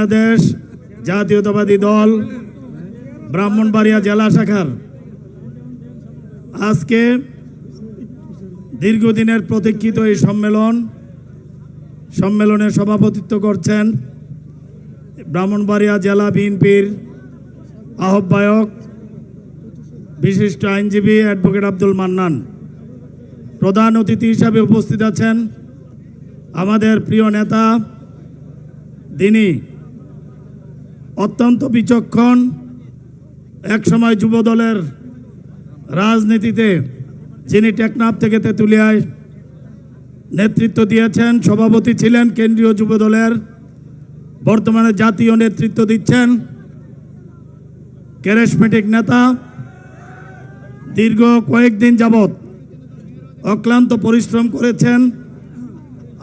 বাংলাদেশ জাতীয়তাবাদী দল ব্রাহ্মণবাড়িয়া জেলা শাখার। আজকে দীর্ঘদিনের প্রতীক্ষিত এই সম্মেলন সম্মেলনে সভাপতিত্ব করছেন ব্রাহ্মণবাড়িয়া জেলা বিএনপির আহ্বায়ক, বিশিষ্ট আইনজীবী অ্যাডভোকেট আব্দুল মান্নান। প্রধান অতিথি হিসাবে উপস্থিত আছেন আমাদের প্রিয় নেতা তিনি অত্যন্ত বিচক্ষণ একসময় যুব দলের রাজনীতিতে যিনি টেকনাফ থেকে তেঁতুলিয়ায় নেতৃত্ব দিয়েছেন, সভাপতি ছিলেন, কেন্দ্রীয় যুব দলের বর্তমানে জাতীয় নেতৃত্ব দিচ্ছেন ক্যারেসমেটিক নেতা। দীর্ঘ কয়েকদিন যাবৎ অক্লান্ত পরিশ্রম করেছেন।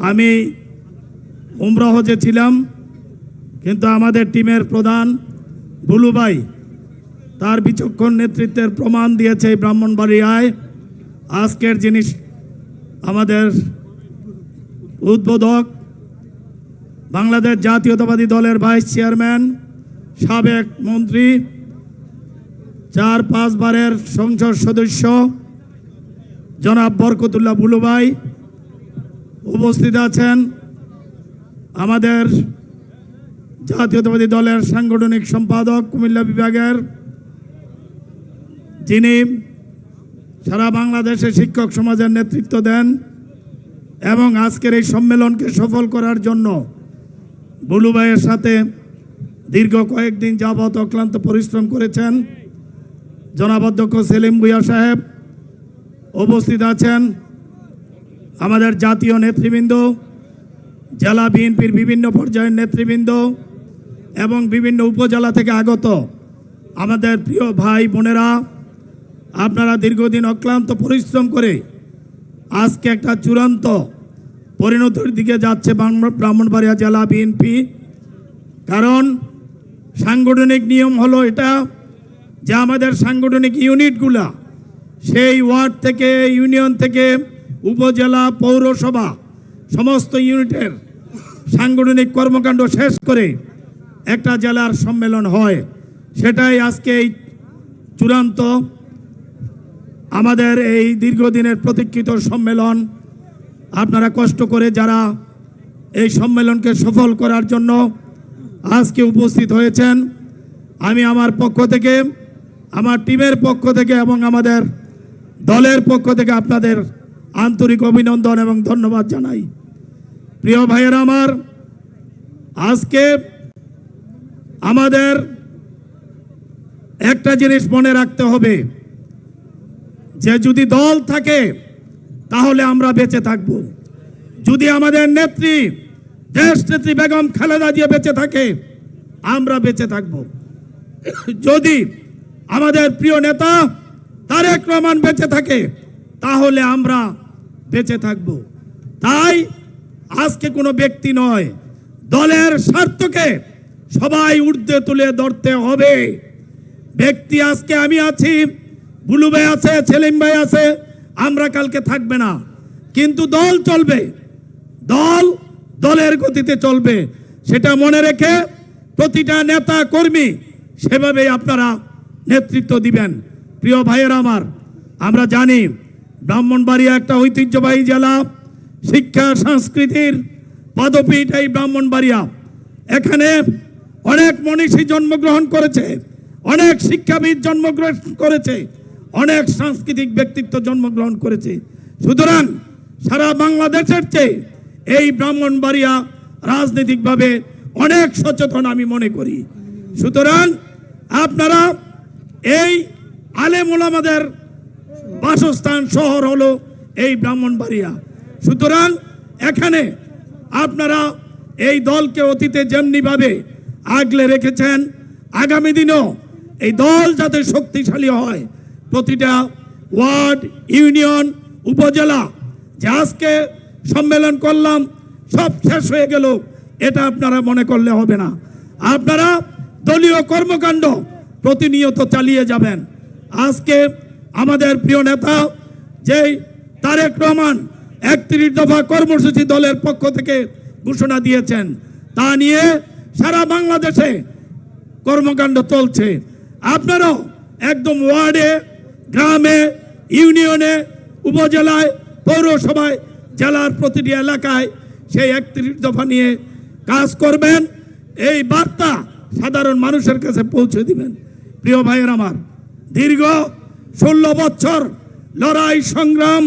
আমি উমরাহজে ছিলাম। কিন্তু আমাদের টিমের প্রধান বুলুবাই তার বিচক্ষণ নেতৃত্বের প্রমাণ দিয়েছে এই ব্রাহ্মণবাড়িয়ায়। আজকের জিনিস আমাদের উদ্বোধক, বাংলাদেশ জাতীয়তাবাদী দলের ভাইস চেয়ারম্যান, সাবেক মন্ত্রী চার পাঁচবারের সংসদ সদস্য, জনাব বরকতুল্লাহ বুলুভাই উপস্থিত আছেন। আমাদের জাতীয়তাবাদী দলের সাংগঠনিক সম্পাদক কুমিল্লা বিভাগের যিনি সারা বাংলাদেশে শিক্ষক সমাজের নেতৃত্ব দেন এবং আজকের এই সম্মেলনকে সফল করার জন্য বুলু ভাইয়ের সাথে দীর্ঘ কয়েকদিন যাবৎ অক্লান্ত পরিশ্রম করেছেন জনাব অধ্যক্ষ সেলিম ভুইয়া সাহেব। উপস্থিত আছেন আমাদের জাতীয় নেতৃবৃন্দ, জেলা বিএনপির বিভিন্ন পর্যায়ের নেতৃবৃন্দ এবং বিভিন্ন উপজেলা থেকে আগত আমাদের প্রিয় ভাই বোনেরা, আপনারা দীর্ঘদিন অক্লান্ত পরিশ্রম করে আজকে একটা চূড়ান্ত পরিণতির দিকে যাচ্ছে ব্রাহ্মণবাড়িয়া জেলা বিএনপি কারণ সাংগঠনিক নিয়ম হলো এটা যে আমাদের সাংগঠনিক ইউনিটগুলা, সেই ওয়ার্ড থেকে, ইউনিয়ন থেকে, উপজেলা, পৌরসভা, সমস্ত ইউনিটের সাংগঠনিক কর্মকাণ্ড শেষ করে একটা জেলার সম্মেলন হয়, সেটাই আজকে এই চূড়ান্ত আমাদের এই দীর্ঘদিনের প্রতীক্ষিত সম্মেলন। আপনারা কষ্ট করে যারা এই সম্মেলনকে সফল করার জন্য আজকে উপস্থিত হয়েছেন, আমি আমার পক্ষ থেকে, আমার টিমের পক্ষ থেকে এবং আমাদের দলের পক্ষ থেকে আপনাদের আন্তরিক অভিনন্দন এবং ধন্যবাদ জানাই। প্রিয় ভাইয়েরা আমার, আজকে আমাদের একটা জিনিস মনে রাখতে হবে, যে যদি দল থাকে, তাহলে আমরা বেঁচে থাকব। যদি আমাদের নেত্রী, দেশ নেত্রী বেগম খালেদা জিয়া বেঁচে থাকে, আমরা বেঁচে থাকব। যদি আমাদের প্রিয় নেতা তারেক রহমান বেঁচে থাকে, তাহলে আমরা বেঁচে থাকব। তাই আজকে কোনো ব্যক্তি নয়, দলের স্বার্থকে সবাই ঊর্ধ্বে তুলে ধরতে হবে। ব্যক্তি আজকে আমি আছি, বুলু ভাই আছে, সেলিম ভাই আছে, আমরা কালকে থাকবে না। কিন্তু দল চলবে, দল দলের গতিতে চলবে, সেটা মনে রেখে প্রতিটা নেতা কর্মী সেভাবেই আপনারা নেতৃত্ব দিবেন। প্রিয় ভাইয়ের আমার, আমরা জানি ব্রাহ্মণবাড়িয়া একটা ঐতিহ্যবাহী জেলা, শিক্ষা, সংস্কৃতির পদপীঠ এই ব্রাহ্মণবাড়িয়া। এখানে অনেক মনীষী জন্মগ্রহণ করেছে, অনেক শিক্ষাবিদ জন্মগ্রহণ করেছে, অনেক সাংস্কৃতিক ব্যক্তিত্ব জন্মগ্রহণ করেছে। সুতরাং সারা বাংলাদেশের চেয়ে এই ব্রাহ্মণবাড়িয়া রাজনৈতিকভাবে অনেক সচেতন আমি মনে করি। সুতরাং আপনারা এই আলেম ওলামাদের বাসস্থান শহর হলো এই ব্রাহ্মণবাড়িয়া। সুতরাং এখানে আপনারা এই দলকে অতীতে যেমনিভাবে আগলে রেখেছেন। আগামী দিনও এই দল যাতে শক্তিশালী হয়, প্রতিটা ওয়ার্ড, ইউনিয়ন, উপজেলা, যে আজকে সম্মেলন করলাম, সব শেষ হয়ে গেল, এটা আপনারা মনে করলে হবে না। আপনারা দলীয় কর্মকাণ্ড প্রতিনিয়ত চালিয়ে যাবেন। আজকে আমাদের প্রিয় নেতা, যেই তারেক রহমান একত্রিশ দফা কর্মসূচি দলের পক্ষ থেকে ঘোষণা দিয়েছেন, তা নিয়ে সারা বাংলাদেশে কর্মকাণ্ড চলছে। আপনারাও একদম ওয়ার্ডে, গ্রামে, ইউনিয়নে, উপজেলায়, পৌরসভায়, জেলার প্রতিটি এলাকায় সেই একত্রিশ দফা নিয়ে কাজ করবেন। এই বার্তা সাধারণ মানুষের কাছে পৌঁছে দিবেন। প্রিয় ভাইয়ের আমার, দীর্ঘ ষোলো বছর লড়াই সংগ্রাম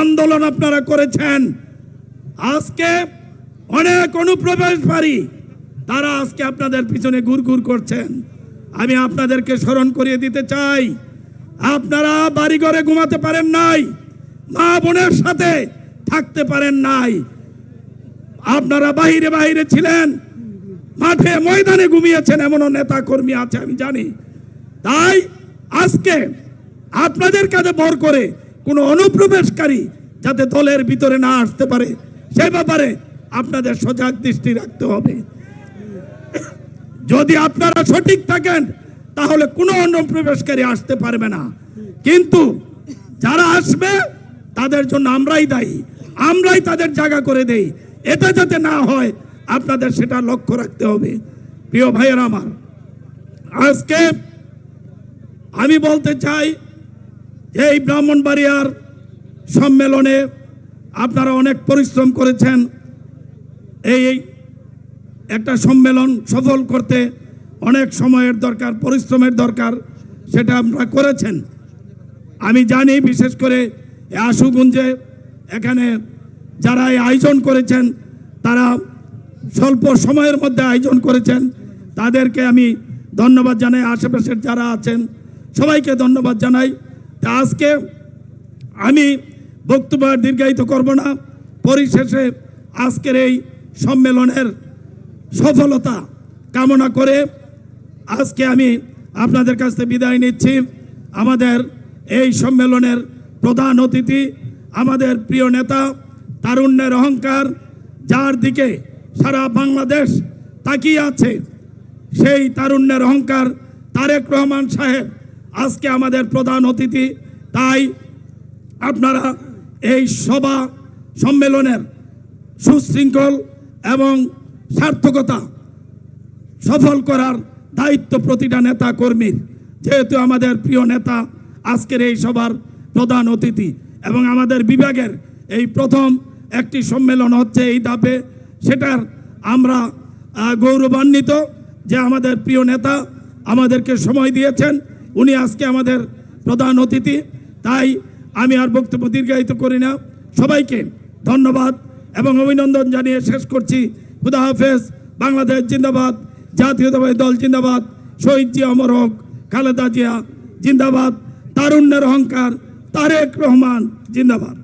আন্দোলন আপনারা করেছেন। আজকে অনেক অনুপ্রবেশকারী তারা আজকে আপনাদের পিছনে ঘুরঘুর করছেন। আমি আপনাদেরকে স্মরণ করিয়ে দিতে চাই। আপনারা বাড়ি ঘরে ঘুমাতে পারেন নাই, মা বোনের সাথে থাকতে পারেন নাই। আপনারা বাইরে বাইরে ছিলেন, মাঠে ময়দানে ঘুমিয়েছেন, এমনও নেতা কর্মী আছে, আমি জানি। তাই আজকে আপনাদের কাছে ভর করে কোনো অনুপ্রবেশকারী যাতে দলের ভিতরে না আসতে পারে, সে ব্যাপারে আপনাদের সজাগ দৃষ্টি রাখতে হবে। যদি আপনারা সঠিক থাকেন, তাহলে কোনো অনুপ্রবেশকারী আসতে পারবে না। কিন্তু যারা আসবে, তাদের জন্য আমরাই দায়ী। আমরাই তাদের জায়গা করে দেই। এটা যাতে না হয়, আপনাদের সেটা লক্ষ্য রাখতে হবে। প্রিয় ভাইয়ের আমার, আজকে আমি বলতে চাই যে এই ব্রাহ্মণবাড়িয়ার সম্মেলনে আপনারা অনেক পরিশ্রম করেছেন। এই এই একটা সম্মেলন সফল করতে অনেক সময়ের দরকার, পরিশ্রমের দরকার, সেটা আপনারা করেছেন। আমি জানি বিশেষ করে আশুগুঞ্জে এখানে যারা এই আয়োজন করেছেন, তারা স্বল্প সময়ের মধ্যে আয়োজন করেছেন। তাদেরকে আমি ধন্যবাদ জানাই, আশেপাশের যারা আছেন, সবাইকে ধন্যবাদ জানাই। তা আজকে আমি বক্তব্য দীর্ঘায়িত করব না। পরিশেষে আজকের এই সম্মেলনের সফলতা কামনা করে আজকে আমি আপনাদের কাছ থেকে বিদায় নিচ্ছি। আমাদের এই সম্মেলনের প্রধান অতিথি আমাদের প্রিয় নেতা তারুণ্যের অহংকার, যার দিকে সারা বাংলাদেশ তাকিয়ে আছে, সেই তারুণ্যের অহংকার তারেক রহমান সাহেব আজকে আমাদের প্রধান অতিথি। তাই আপনারা এই সভা সম্মেলনের সুশৃঙ্খল এবং সার্থকতা সফল করার দায়িত্ব প্রতিটা নেতা কর্মীর। যেহেতু আমাদের প্রিয় নেতা আজকের এই সভার প্রধান অতিথি এবং আমাদের বিভাগের এই প্রথম একটি সম্মেলন হচ্ছে এই ধাপে, সেটার আমরা গৌরবান্বিত যে আমাদের প্রিয় নেতা আমাদেরকে সময় দিয়েছেন। উনি আজকে আমাদের প্রধান অতিথি, তাই আমি আর বক্তব্য দীর্ঘায়িত করি না। সবাইকে ধন্যবাদ এবং অভিনন্দন জানিয়ে শেষ করছি। খুদা হাফেজ, বাংলাদেশ জিন্দাবাদ জাতীয়তাবাদী দল জিন্দাবাদ, শহীদ জিয়া অমর হক, খালেদা জিয়া জিন্দাবাদ, তারুণ্যের অহংকার, তারেক রহমান জিন্দাবাদ।